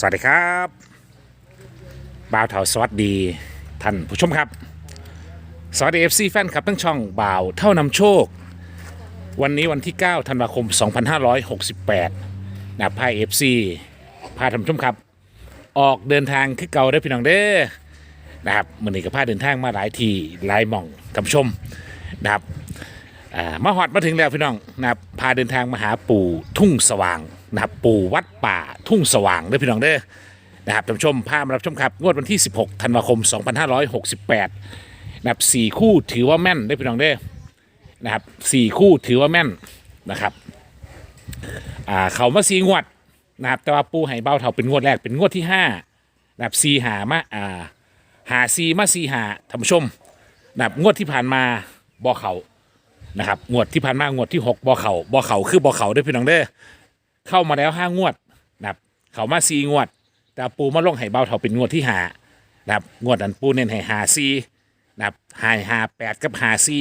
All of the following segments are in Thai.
สวัสดีครับบ่าวเถาสวัสดีท่านผู้ชมครับ สวัสดี FC แฟนคลับทั้งช่องบ่าวเท่านำโชค วันนี้วันที่ 9 ธันวาคม 2568นะพาย FC พาท่านผู้ชมครับ ออกเดินทางคือเก่าได้พี่น้องเด้อนะครับมันนี้ก็พาเดินทางมาหลายทีหลายหม่องท่านผู้ชมนะครับมาฮอดมาถึงแล้วพี่น้องนะครับพาเดินทางมาหาปู่ทุ่งสว่าง นะครับปู่วัดป่าทุ่งสว่างเด้อพี่น้องเด้อนะครับท่านผู้ชมพามารับชมครับงวดวันที่ 16ธันวาคม 2568นะครับสี่คู่ถือว่าแม่นเด้อพี่น้องเด้อนะครับสี่คู่ถือว่าแม่นนะครับอ่าเขามาสีงวดนะครับแต่ว่าปูให้เบ้าเท่าเป็นงวดแรกเป็นงวดที่5นะครับสีหามาอ่าหาซีมาซีหาท่านผู้ชมนะครับงวดที่ผ่านมาบ่อเขานะครับงวดที่ผ่านมางวดที่6บ่อเขาบ่อเขาคือบ่อเขาเด้วยพี่น้องเด้อ เข้ามาแล้วห้างวดนะครับเขามาซีงวด แต่ปูมาลงไห้เบาเท่าเป็นงวดที่หานะครับงวดนั้นปูเน้นให้หาซีนะครับหาหาแปดกับหาซี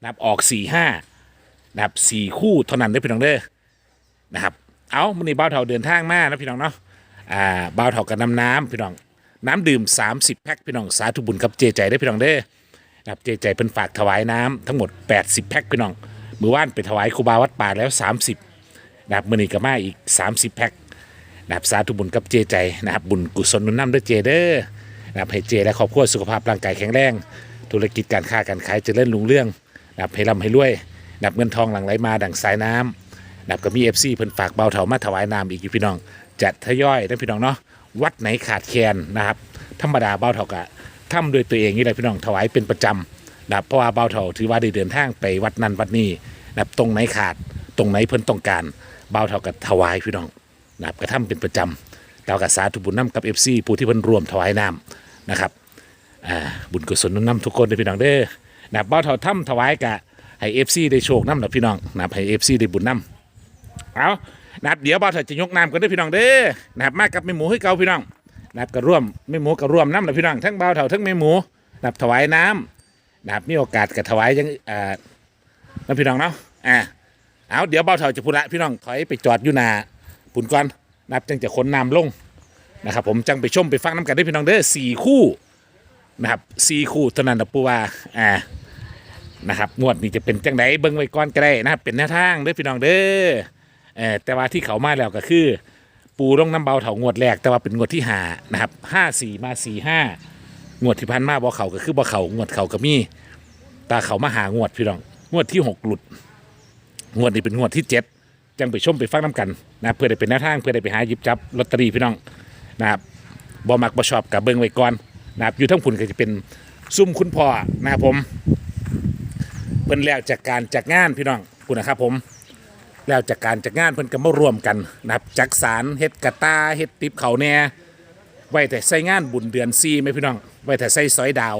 นะครับออกสี่ห้านะครับสี่คู่เท่านั้นเด้พี่น้องเด้อนะครับเอามันนี่เบาเท่าเดินทางมานะพี่น้องเนาะอ่าเบาเท่ากับน้ำน้ำพี่น้องน้ำดื่ม 30 แพ็คพี่น้องสาธุบุญกับเจใจได้พี่น้องเด้อนะครับเจใจเพิ่นฝากถวายน้ำทั้งหมด 80 แพ็คพี่น้องมือว่านไปถวายครูบาวัดป่าแล้ว 30 นะครับมือนี้ก็มาอีก 30 แพ็คนะครับสาธุบุญกับเจใจนะครับบุญกุศลนุนนำด้วยเจเด้อนะครับให้เจและครอบครัวสุขภาพร่างกายแข็งแรง ธุรกิจการค้าการขายเจริญรุ่งเรื่องนะครับให้ร่ำให้รวยนะครับเงินทองหลั่งไหลมาดั่งสายน้ำนะครับก็มี FC เพิ่นฝากเบาเถามาถวายน้ำอีกอยู่พี่น้องจัดทยอยนะพี่น้องเนาะวัดไหนขาดแคลนนะครับธรรมดาเบาเถากะทำโดวยตัวเองนี่แหละพี่น้องถวายเป็นประจำนะครับเพราะว่าเบาเถาถือว่าได้เดินทางไปวัดนั้นวัดนี้นะครับตรงไหนขาดตรงไหนเพิ่นต้องการ บ่าวเถากับถวายพี่น้องนะครับกระทำเป็นประจำเรากับสาธุบุญน้ำกับเอฟซีผู้ที่เพิ่นรวมถวายน้ำนะครับบุญกุศลน้ำทุกคนเลยพี่น้องเด้อนะครับเบาเถาทำถวายกะให้เอฟซีได้โชคน้ำหนะพี่น้องนะครับให้เอฟซีได้บุญน้ำเอานะครับเดี๋ยวเบาวเถาจะยกน้ำกันด้พี่น้องเด้อนะครับมากับแม่หมูให้เก่าพี่น้องนะครับก็ร่วมแม่หมูก็ร่วมน้ำหนะพี่น้องทั้งเบาวเถาทั้งแม่หมูนะครับถวายน้ำนะครับมีโอกาสก็ถวายยังอ่านะพี่น้องเนาะอ่า เอาเดี๋ยวเบาเถาจะพูดละพี่น้องถอยไปจอดอยู่หนาปุ่นก่อนนับจังจะขนน้ำลงนะครับผมจังไปชมไปฟังน้ำกันได้พี่น้องเด้อสี่คู่นะครับสี่คู่เท่านั้นนะปูว่าอ่านะครับงวดนี้จะเป็นจังไดเบิ้งไว้ก่อนก็ได้นะครับเป็นแนวทางเด้อพี่น้องเด้อเออแต่ว่าที่เขามาแล้วก็คือ ปูร่องน้ำเบาเถางวดแรกแต่ว่าเป็นงวดที่หานะครับห้าสี่มาสี่ห้างวดที่พันมาบ่เขาก็คือบ่เขางวดเขาก็มีตาเขามาหางวดพี่น้องงวดที่หกหลุด งวดนี้เป็นงวดที่เจ็ดจังไปชมไปฟังน้ำกันนะเพื่อได้เป็นแนวทางเพื่อได้ไปหาหยิบจับลอตเตอรี่พี่น้องนะครับบ่มักบ่ชอบกับเบิ้งไว้ก่อนนะครับอยู่ทั้งผุนก็จะเป็นซุ่มคุณพ่อนะครับผมเพิ่นแล้วจากการจากงานพี่น้องคุณนะครับผมแล้วจากการจากงานเพิ่นก็มารวมกันนะครับจักสารเฮ็ดกระตาเฮ็ดติบเขาแน่ไว้แต่ใส่งานบุญเดือนซีไหมพี่น้องไว้แต่ใส่ซอยดาว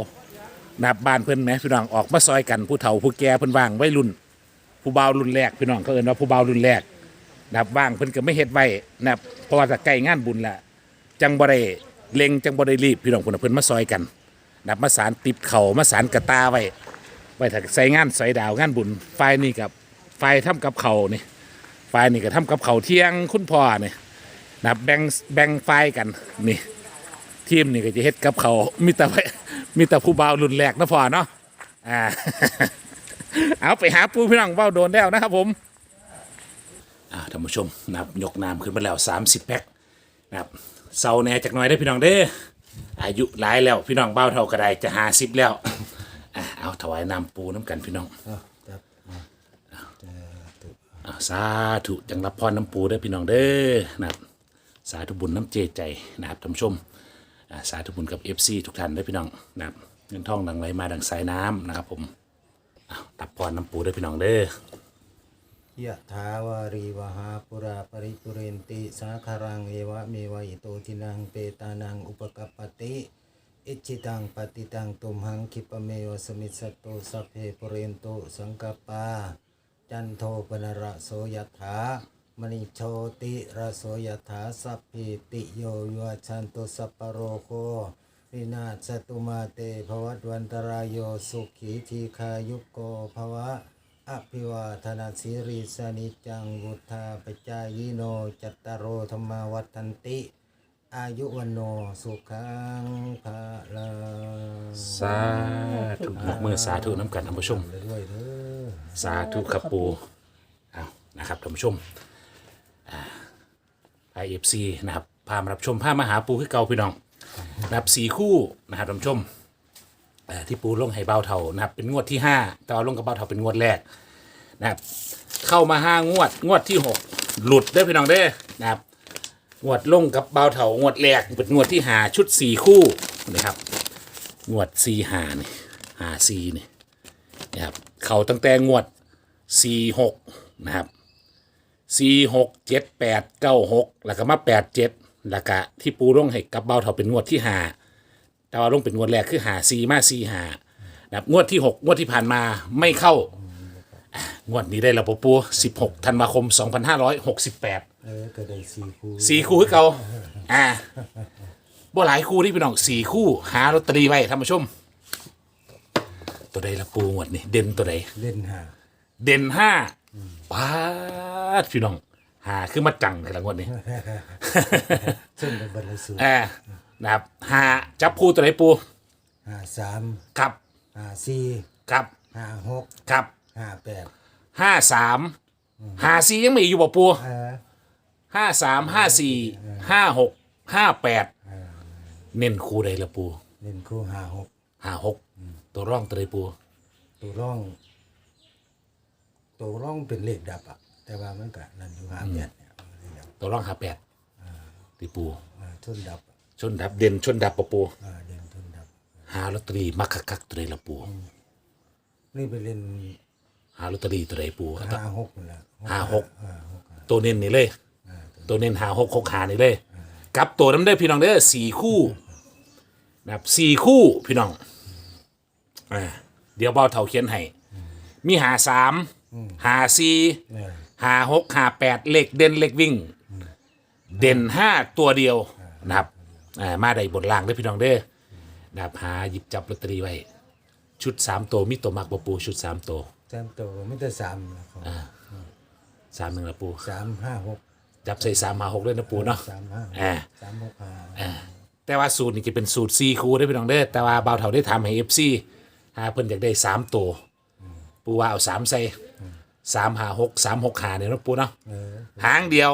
นะครับบ้านเพิ่นไหมพี่น้องออกมาซอยกันผู้เฒ่าผู้แก่เพิ่นว่างไว้รุ่น ผู้บ่าวรุ่นแรกพี่น้องเขาเอิ้นว่าผู้บ่าวรุ่นแรกนะครับว่างเพิ่นก็ไม่เฮ็ดไว้นะครับเพราะว่าจะใกล้งานบุญละจังบ่ได้เล็งจังบ่ได้รีบพี่น้องเพิ่นนะเพิ่นมาซอยกันนะครับมาสารติบเขามาสารกระตาไว้ไว้ถ้าใส่งานซอยดาวงานบุญไฟนี่กับไฟทำกับเขานี่ไฟนี่ก็ทำกับเขาเที่ยงคุณพ่อเนี่ยนะครับแบ่งแบ่งไฟกันนี่ทีมนี่ก็จะเฮ็ดกับเขามีแต่มีแต่ผู้บ่าวรุ่นแรกนะพ่อเนาะอ่า เอาไปหาปูพี่น้องเบ้าโดนแล้วนะครับผมอ่าท่านผู้ชมนะครับยกน้ำขึ้นมาแล้ว 30 แพ็คนะครับเศร้าแหน่จากหน่อยได้อพี่น้องเด้ออายุหลายแล้วพี่น้องเบ้าเท่าก็ได้จะหาสิบแล้วอ่าเอาถวายน้ำปูน้ำกันพี่น้องอ่าสาธุจังรับพรน้ำปูเด้อพี่น้องเด้อนะครับสาธุบุญน้ำเจใจนะครับท่านผู้ชมอ่าสาธุบุญกับ FC ทุกท่านเด้อพี่น้องนะครับเงินทองดังไหลมาดังสายน้ำนะครับผม รับพรน้ำปูด้อพี่น้องเด้อยะถาวารีวหาปุราปริปุเรนติ สาคารังเอวะเมวะอิโตทินังเปตานังอุปกัปปติ อิจิตังปฏิตังตุมหังคิปเมวะสมิสสตโตสัพเพปุเรนโตสังกปา จันโทปนระโสยถามณิโชติระโสยถาสัพพิติโยยวชันตุสัพพะโรโค วินาศสตุมาเตภวัตวันตรายโยสุขีทีคายุโกภวะอภิวาทนาสิริสนิจังวุธาปจายโนจัตตารโอธรรมาวัฏันติ อายุวันโนสุขังภาลังสาธุยกมือสาธุน้ำกันท่านผู้ชม ด้วยเด้อสาธุครับปูเอานะครับท่านผู้ชมไอเอฟซีนะครับพามารับชมพามาหาปูคือเก่าพี่น้อง นะครับสี่คู่นะครับท่านผู้ชมเอ่อที่ปูลงให้เบาเท่านะครับ เป็นงวดที่ห้าแต่ว่าลงกับเบาเท่าเป็นงวดแรกนะครับ เข้ามาห้างวด งวดที่หกหลุดได้อพี่น้องเด้อนะครับ งวดลงกับเบาเท่างวดแรกเป็นงวดที่หาชุดสี่คู่นะครับ งวดสี่หานี่หาสี่นี่นะครับเขาตั้งแต่งวด46นะครับ46 78 96แล้วก็มา87 แล้วก็ที่ปูร่งให้กับเบ้าเท่าเป็นงวดที่5แต่ว่าร่งเป็นงวดแรกคือหา4มา4หานะครับงวดที่6งวดที่ผ่านมาไม่เข้าอะงวดนี้ได้แล้วปูปู16ธันวาคม2568เออก็ได้สี่คู่สี่คู่คือเก่าอ่าบ่หลายคู่ที่พี่น้องสี่คู่ หาลอตเตอรี่ไว้ท่านผู้ชม ตัวใดละปูงวดนี่เด่นตัวใด เล่นหาเด่นห้าป้าดพี่น้อง หาขึ้นมาจังในละงวดนี้ ซึ่งเป็นบรรลุสูตรแอบนะครับหาจับคู่ตัวไหนปูหาสามครับหาสี่ครับหาหกครับหาแปดห้าสามห้าสี่ยังมีอยู่บ่ปูเออห้าสามห้าสี่ห้าหกห้าแปดเน้นคู่ใดละปูเล่นคู่หาหกห้าหกตัวร่องตัวใดปูตัวร่อง ตัวร่องเป็นเลขดับอะ แต่ว่ามันก็นั่นอยู่หาแปดเนี่ยเลขดับตัวร่องห้าแปดตีปู อ่าชนดับชนดับเด่นชนดับปะปู อ่าเด่นชนดับ หาลอตเตอรี่มักคักๆตัวใดละปู นี่ไปเล่นหาลอตเตอรี่ตัวใดปูหาหกนั่นแหละหาหกอ่าหกอ่าตัวเน้นนี่เลย ตัวเน้นหาหกหกหานี่เลยกลับตัวน้ำได้อพี่น้องเด้อสี่คู่นะครับสี่คู่พี่น้องอ่าเดี๋ยวเบาเท่าเขียนให้มีหาสามหาสี่เนี่ย หาหกหาแปดเลขเด่นเลขวิ่ง เด่นห้าตัวเดียวนะครับอ่ามาได้บนล่างเด้อพี่น้องเด้อนะครับหาหยิบจับลอตเตอรี่ไว้ ชุดสามตัวมีตัวมักบปูชุดสามตัวสามตัวไม่ได้สามนะครับสามหนึ่งละปูสามห้าหกจับใส่สามหาหกด้วยนะปูเนาะสามห้าอ่าสามหกห้าแต่ว่าสูตรนี่จะเป็นสูตรซีคูได้อพี่น้องเด้อแต่ว่าเบาเถาได้ทำให้เอฟซีหาเพิ่นอยากได้สามตัว ปูว่าเอาสามใส่ สามหาหกสามหกหาเนี่ยเนาะปูเนาะเออหางเดียว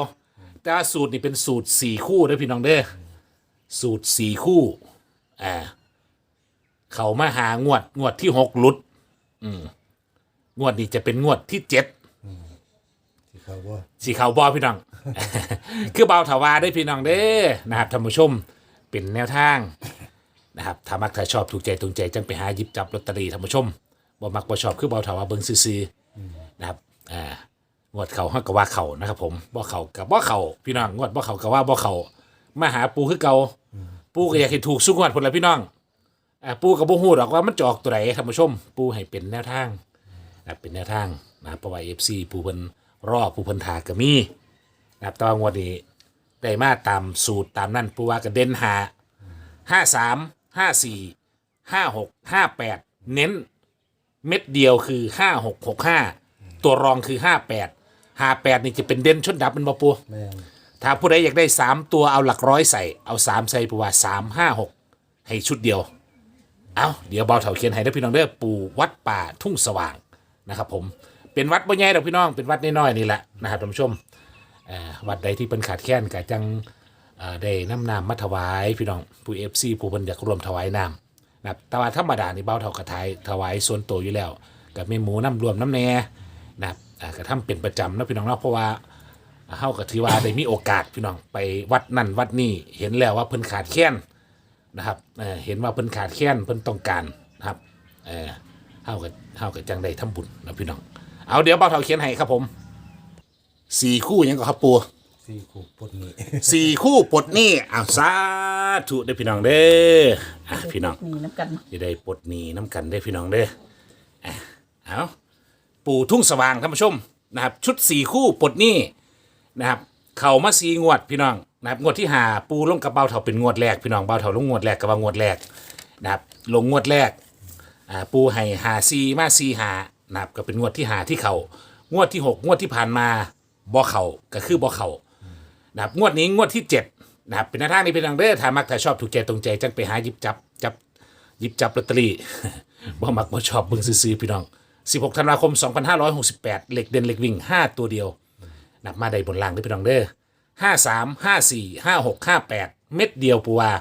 แต่ว่าสูตรนี่เป็นสูตรสี่คู่เด้อพี่น้องเด้อสูตรสี่คู่อ่าเขามาหางวดงวดที่หกหลุด อืมงวดนี้จะเป็นงวดที่เจ็ดที่เขาว่าสีขาวบอพี่น้อง คือเบาถาวาได้พี่น้องเด้อนะครับท่านผู้ชมเป็นแนวทางนะครับถ้ามักถ้าชอบถูกใจตรงใจจังไปหาหยิบจับลอตเตอรี่ท่านผู้ชมบ่มักบ่ชอบคือเบาถาวาเบิ่งซื่อๆ นะครับอ่างวดเขาเฮาก็ว่าเขานะครับ ผมบ่เขากับบ่เขาพี่น้องงวดบ่เขาก็ว่าบ่เขามาหาปูคือเก่าปูก็อยากให้ถูกสุกงวดพุ่นละพี่น้องอ่าปูก็บ่ฮู้หรอกว่ามันจะออกตัวไหนท่านผู้ชม ปูให้เป็นแนวทางนะครับเป็นแนวทางนะครับเพราะว่าเอฟซีผู้เพิ่นรอผู้เพิ่นถาก็มีนะครับแต่ว่างวดนี้ได้มาตามสูตรตามนั่นผู้ว่าก็เด่นหาห้าสามห้าสี่ห้าหกห้าแปดเน้นเม็ดเดียวคือห้าหกหกห้า ตัวรองคือห้าแปดห้าแปดนี่จะเป็นเด่นชนดับเป็นบ่ปูแม่นถ้าผู้ใดอยากได้สามตัวเอาหลักร้อยใส่เอาสามใส่ปูว่าสามห้าหกให้ชุดเดียว เอาเดี๋ยวเบาเถาเขียนให้ได้อพี่น้องเด้อปู่วัดป่าทุ่งสว่างนะครับผมเป็นวัดบ่ใหญ่ดอกพี่น้องเป็นวัดน้อยๆนี่แหละนะครับท่านผู้ชมเอ่อวัดใดที่เป็นขาดแคลนก็จังเอ่อได้น้ำน้ำมาถวายพี่น้องผู้เอฟซีผู้เพิ่นอยากรวมถวายน้ำนะครับแต่ว่าธรรมดานี่เบาเถากระทายถวายส่วนตัวอยู่แล้วกับมีหมูน้ำรวมน้ำแหน่ นะครับอ่าก็ทำเป็นประจำเนาะพี่น้องเนาะเพราะว่าเฮาก็ถือว่าได้มีโอกาสพี่น้องไปวัดนั่นวัดนี่เห็นแล้วว่าเพิ่นขาดแคลนนะครับเอ่อเห็นว่าเพิ่นขาดแคลนเพิ่นต้องการนะครับเออเฮาก็เฮาก็จังได้ทำบุญนะพี่น้อง เอาเดี๋ยวเบาเท่าเขียนให้ครับผมสี่คู่หยังก็ครับปู สี่คู่ปลดหนี้ สี่คู่ปลดหนี้อ้าวสาธุเด้อพี่น้องเด้ออะพี่น้องนี่น้ำกัน จะได้ปลดหนี้น้ำกันได้อพี่น้องเด้ออะเอา ปู่ทุ่งสว่างท่านผู้ชมนะครับ ชุดสี่คู่ปลดหนี้นะครับ เข่ามาสีงวดพี่น้องนะครับงวดที่หาปูลงกับเบาเถาเป็นงวดแรกพี่น้องเบาเถาลงงวดแรกกับว่างวดแรกนะครับลงงวดแรกอ่าปูให้หาซีมาซีหานะครับก็เป็นงวดที่หาที่เขางวดที่หกงวดที่ผ่านมาบ่เขาก็คือบ่เขานะครับงวดนี้งวดที่เจ็ดนะครับเป็นหน้าทางนี้เป็นทางเด้อถ้ามักถ้าชอบถูกใจตรงใจจังไปหาหยิบจับจับหยิบจับลอตเตอรี่บ่มักบ่ชอบเบิ่งซื้อๆพี่น้อง 16ธันวาคม 2568 เหล็กเด่นเหล็กวิ่ง 5 ตัวเดียวนับมาได้บนล่างเด้อพี่น้องเด้อ53 54 56 58 เม็ดเดียวปูว่า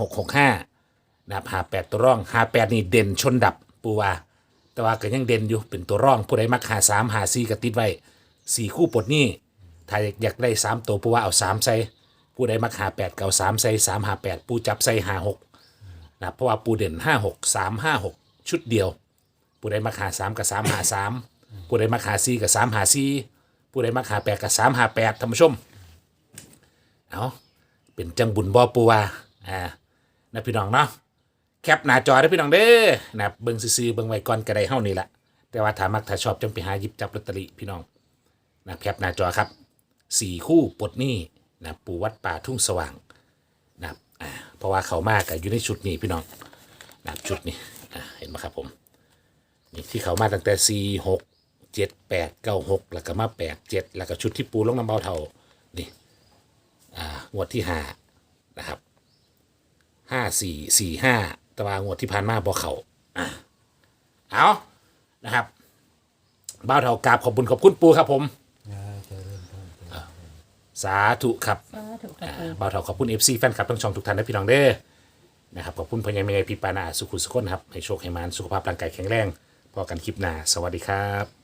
5665นะครับ58ตัวร่อง58นี่เด่นชนดับปูว่าแต่ว่าก็ยังเด่นอยู่เป็นตัวร่องผู้ใดมักหา3หา4ก็ติดไว้4คู่ปลดหนี้ถ้าอยากได้3ตัวปูว่าเอา3ใส่ผู้ใดมักหา8เก่า3ใส่3หา8ปูจับใส่หา6นะครับเพราะว่าปูเด่น56 3 5 6ชุดเดียว ผู้ใดมาขาสามกับสามหาสามผู้ใดมาขาสี่กับสามหาสี่ผู้ใดมาขาแปดกับสามหาแปดท่านผู้ชมเอาเป็นจังบุญบ่ปูว่าอ่านะพี่น้องเนาะแคปหน้าจอได้พี่น้องเด้อนะเบิ่งซื่อเบิ่งไว้ก่อนก็ได้เฮานี่แหละแต่ว่าถ้ามักถ้าชอบจังไปหาหยิบจับลอตเตอรี่พี่น้องนะแคปหน้าจอครับสี่คู่ปลดหนี้นะปูวัดป่าทุ่งสว่างนะอ่าเพราะว่าเขามากกับอยู่ในชุดนี้พี่น้องนะชุดนี้อ่าเห็นไหมครับผม นี่ที่เขามาตั้งแต่สี่หกเจ็ดแปดเก้าหกแล้วก็มาแปดเจ็ดแล้วก็ชุดที่ปูลงน้ำเบาเท่านี่อ่างวดที่ห้านะครับห้าสี่สี่ห้าตะวางวดที่ผ่านมาบอเขาอะเอานะครับเบาเท่ากราบขอบคุณขอบคุณปูครับผมอ่าเจริญพรสาธุครับสาธุค่ะอ่าบ่าวเถาขอบคุณ FC แฟนคลับทั้งช่องทุกท่านและพี่น้องเด้อนะครับขอบคุณพญาเมยพี่ปานาสุขุสุขนครับให้โชคให้มานสุขภาพร่างกายแข็งแรง พอกันคลิปหน้า สวัสดีครับ